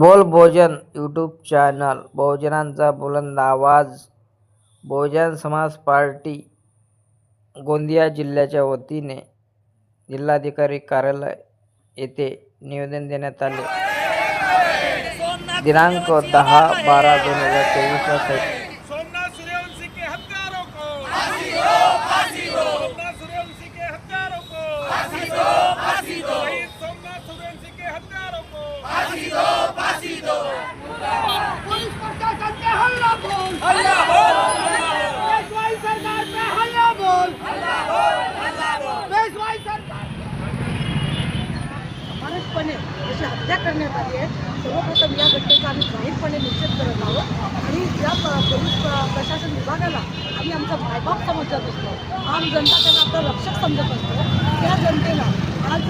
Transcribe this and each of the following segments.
बोल बहुजन YouTube channel. बहुजनांचा बुलंद आवाज. बहुजन समाज पार्टी गोंदिया जिल्ह्याच्या वतीने जिल्हाधिकारी कार्यालय येथे निवेदन देण्यात आले. दिनांक दहा बारा दोन हजार चोवीस अशी हत्या करण्यात आली आहे. सर्वप्रथम या घटनेचा आम्ही जाहीरपणे निषेध करत आहोत. आणि या प- पोलीस प्रशासन विभागाला आम्ही आमचा मायबाप समजत असतो. आम जनता त्यांना आपलं रक्षक समजत असतो. त्या जनतेला आज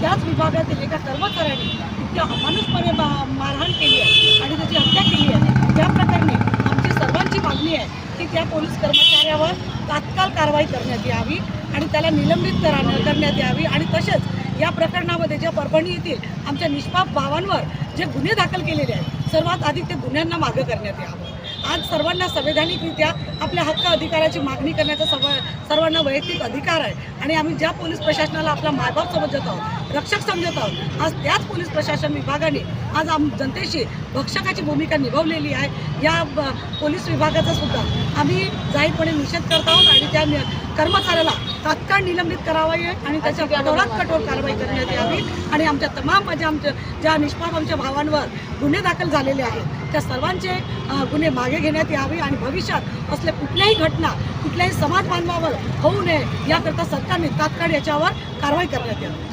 त्याच विभागातील एका कर्मचाऱ्याने इतक्या अमानुषपणे मा- मारहाण केली आहे. आणि त्याची हत्या केली आहे. त्या प्रकरणी आमची सर्वांची मागणी आहे की त्या पोलीस कर्मचाऱ्यावर तात्काळ कारवाई करण्यात यावी आणि त्याला निलंबित करा करण्यात यावी आणि तसेच या प्रकरणामध्ये ज्या परभणी येथील आमच्या निष्पाप भावांवर जे गुन्हे दाखल केलेले आहेत सर्वात आधी ते गुन्ह्यांना मागं करण्यात यावं. आज सर्वांना संवैधानिकरित्या आपल्या हक्क अधिकाराची मागणी करण्याचा सर्व सर्वांना वैयक्तिक अधिकार आहे आणि आम्ही ज्या पोलीस प्रशासनाला आपला मायबाप समजत आहोत रक्षक समजत आहोत आज त्याच पोलीस प्रशासन विभागाने आज आम जनतेशी भक्षकाची भूमिका निभावलेली आहे. या पोलीस विभागाचा सुद्धा आम्ही जाहीरपणे निषेध करत आहोत आणि त्या कर्मचाऱ्याला तात्काळ निलंबित करावे आणि त्याच्या कठोरात कठोर कारवाई करण्यात यावी आणि आमच्या तमाम माझ्या आमच्या ज्या निष्पाप आमच्या भावांवर गुन्हे दाखल झालेले आहेत त्या सर्वांचे गुन्हे मागे घेण्यात यावे आणि भविष्यात असल्या कुठल्याही घटना कुठल्याही समाज बांधवावर होऊ नये याकरता सरकारने तात्काळ याच्यावर कारवाई करण्यात यावी.